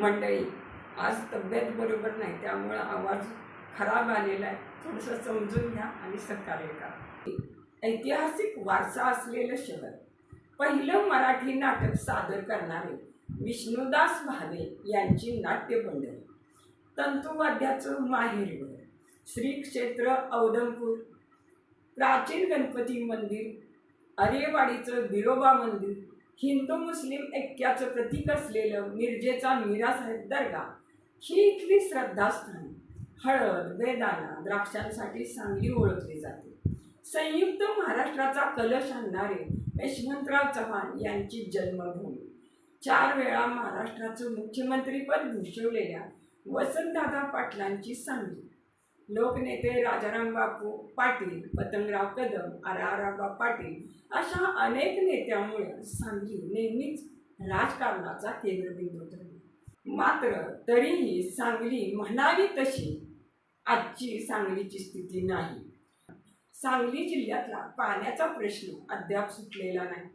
मंडळी आज तब्येत बरोबर नाही त्यामुळं आवाज खराब आलेला आहे. थोडंसं समजून घ्या आणि सहकार्य करा. ऐतिहासिक वारसा असलेलं शहर. पहिलं मराठी नाटक सादर करणारे विष्णुदास भावे यांची नाट्यमंडळी. तंतुवाद्याचं माहेरघर. श्री क्षेत्र औदमपूर. प्राचीन गणपती मंदिर. अरेवाडीचं बिरोबा मंदिर. हिंदू मुस्लिम ऐक्याचं प्रतीक असलेलं मिरजेचा मीरासाहेब दर्गा ही इथली श्रद्धास्थान. हळद बेदाना द्राक्षांसाठी सांगली ओळखली जाते. संयुक्त महाराष्ट्राचा कलश आणणारे यशवंतराव चव्हाण यांची जन्मभूमी. चार वेळा महाराष्ट्राचं मुख्यमंत्रीपद भूषवलेल्या वसंतदादा पाटलांची सांगली. लोकनेते राजाराम बापू पाटील पतंगराव कदम आराराबा पाटील अशा अनेक नेत्यामुळे सांगली नेहमीच राजकारणाचा केंद्रबिंदू ठरली. मात्र तरीही सांगली म्हणावी तशी आजची सांगलीची स्थिती नाही. सांगली जिल्ह्यातला पाण्याचा प्रश्न अद्याप सुटलेला नाही.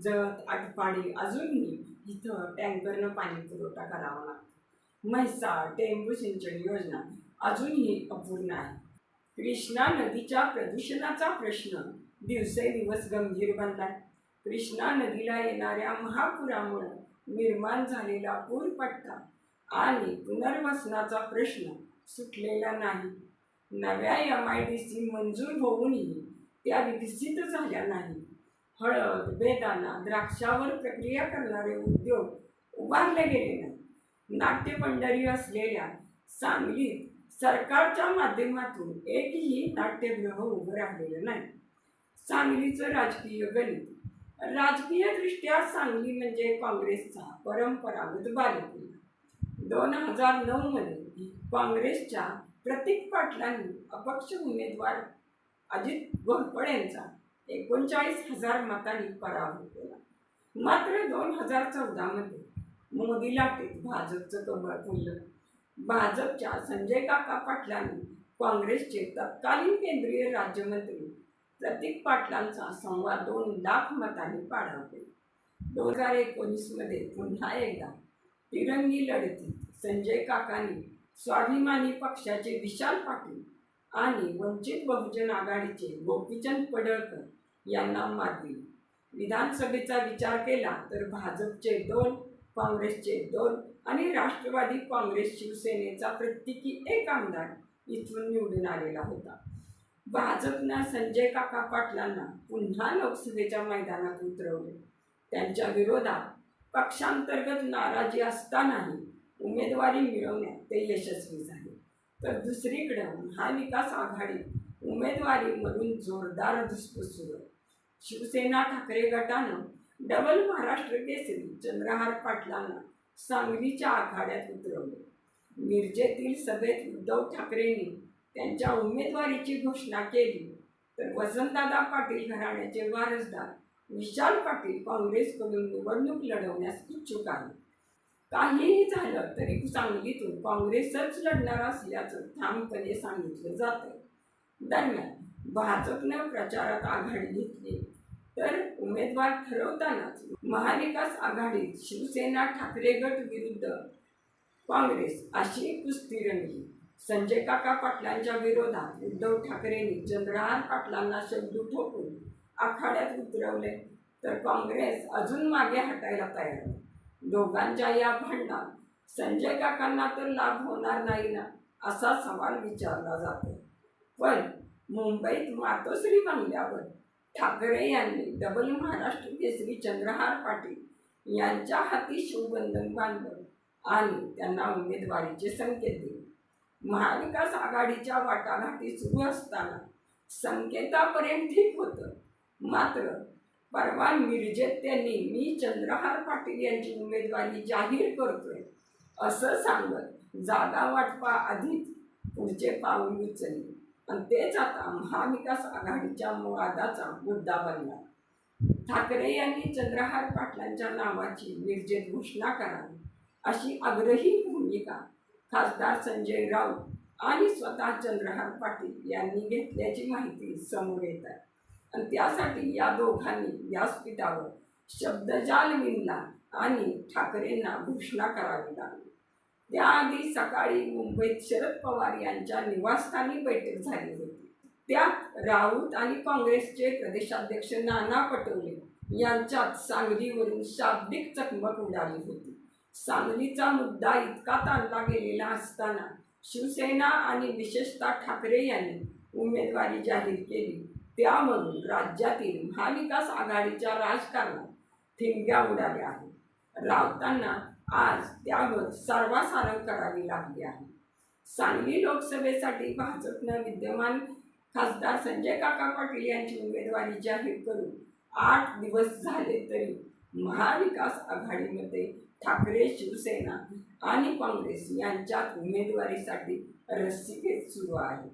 जत आटपाडी अजूनही इथं टँकरनं पाणी पुरवठा करावा लागतो. म्हैसाळ टेंबू सिंचन योजना अजूनही अपूर्ण आहे. कृष्णा नदीच्या प्रदूषणाचा प्रश्न दिवसेदिवस गंभीर बनलाय. कृष्णा नदीला येणाऱ्या महापुरामुळे निर्माण झालेला पूरपट्टा आणि पुनर्वसनाचा प्रश्न सुटलेला नाही. नव्या एम आय डी सी मंजूर होऊनही त्या विकसित झाल्या नाही. हळद बेदाना द्राक्षावर प्रक्रिया करणारे उद्योग उभारले गेले नाही. नाट्यपंढरी असलेल्या सांगलीत सरकारच्या माध्यमातून एकही नाट्यगृह उभं राहिलेलं नाही. सांगलीचं राजकीय गणित. राजकीयदृष्ट्या सांगली म्हणजे काँग्रेसचा परंपरागत बालकिल्ला दोन हजार नऊमध्ये काँग्रेसच्या प्रतीक पाटलांनी अपक्ष उमेदवार अजित घोरपड यांचा एकोणचाळीस हजार मतांनी पराभव केला. मात्र दोन हजार चौदामध्ये मोदी लाटेत भाजपचं कमळ फुललं भाजपच्या संजय काका पाटलांनी काँग्रेसचे तत्कालीन केंद्रीय राज्यमंत्री प्रतीक पाटलांचा संवाद दोन लाख मतांनी पाडवले दोन हजार एकोणीसमध्ये पुन्हा एकदा तिरंगी लढतीत संजय काकांनी स्वाभिमानी पक्षाचे विशाल पाटील आणि वंचित बहुजन आघाडीचे गोपीचंद पडळकर यांना मात दिली. विधानसभेचा विचार केला तर भाजपचे दोन काँग्रेसचे दोन आणि राष्ट्रवादी काँग्रेस शिवसेनेचा प्रत्येकी एक आमदार इथून निवडून आलेला होता. भाजपनं संजय काका पाटलांना पुन्हा लोकसभेच्या मैदानात उतरवले. त्यांच्या विरोधात पक्षांतर्गत नाराजी असतानाही उमेदवारी मिळवण्यात ते यशस्वी झाले. तर दुसरीकडे महाविकास आघाडी उमेदवारीमधून जोरदार धुसफूस सुरू शिवसेना ठाकरे गटानं डबल महाराष्ट्र केसरी चंद्रहार पाटलांना सांगलीच्या आखाड्यात उतरवले. मिरजेतील सभेत उद्धव ठाकरेंनी त्यांच्या उमेदवारीची घोषणा केली. तर वसंतदादा पाटील घराण्याचे वारसदार विशाल पाटील काँग्रेसकडून निवडणूक लढवण्यास इच्छुक आहे काहीही झालं तरी सांगलीतून काँग्रेसच लढणार असल्याचं ठामपणे सांगितलं जातं दरम्यान भाजपनं प्रचारात आघाडी घेतली. तर उमेदवार ठरवतानाच महाविकास आघाडीत शिवसेना ठाकरे गट विरुद्ध काँग्रेस अशी कुस्ती रंगली. संजय काका पाटलांच्या विरोधात उद्धव ठाकरेंनी चंद्रहार पाटलांना शब्द ठोकून आखाड्यात उतरवले. तर काँग्रेस अजून मागे हटायला तयार दोघांच्या या भांडणात संजय काकांना तर लाभ होणार नाही ना असा सवाल विचारला जातो पण मुंबईत मातोश्री बंगल्यावर ठाकरे यांनी डबल महाराष्ट्र केसरी चंद्रहार पाटील यांच्या हाती शिवबंधन बांधलं आणि त्यांना उमेदवारीचे संकेत दिले. महाविकास आघाडीच्या वाटाघाटी सुरू असताना संकेतापर्यंत ठीक होतं. मात्र परवा मिरजेत त्यांनी मी चंद्रहार पाटील यांची उमेदवारी जाहीर करतोय असं सांगत जागा वाटपा आधीच पुढचे पाऊल उचलले. आणि तेच आता महाविकास आघाडीच्या वादाचा मुद्दा बनला. ठाकरे यांनी चंद्रहार पाटलांच्या नावाची निर्जेत घोषणा करावी अशी आग्रही भूमिका खासदार संजय राऊत आणि स्वतः चंद्रहार पाटील यांनी घेतल्याची माहिती समोर येत आहे. आणि त्यासाठी या दोघांनी व्यासपीठावर शब्दजाल विणला आणि ठाकरेंना घोषणा करावी लागली. त्याआधी सकाळी मुंबईत शरद पवार यांच्या निवासस्थानी बैठक झाली होती. त्यात राऊत आणि काँग्रेसचे प्रदेशाध्यक्ष नाना पटोले यांच्यात सांगलीवरून शाब्दिक चकमक उडाली होती. सांगलीचा मुद्दा इतका ताणला गेलेला असताना शिवसेना आणि विशेषतः ठाकरे यांनी उमेदवारी जाहीर केली. त्यामधून राज्यातील महाविकास आघाडीच्या राजकारणात ठिणग्या उडाल्या आहेत. राऊतांना आज त्यावर सर्वासारंग करावी लागली आहे. सांगली लोकसभेसाठी भाजपनं विद्यमान खासदार संजय काका पाटील यांची उमेदवारी जाहीर करून आठ दिवस झाले तरी महाविकास आघाडीमध्ये ठाकरे शिवसेना आणि काँग्रेस यांच्यात उमेदवारीसाठी रस्सीखेच सुरू आहे.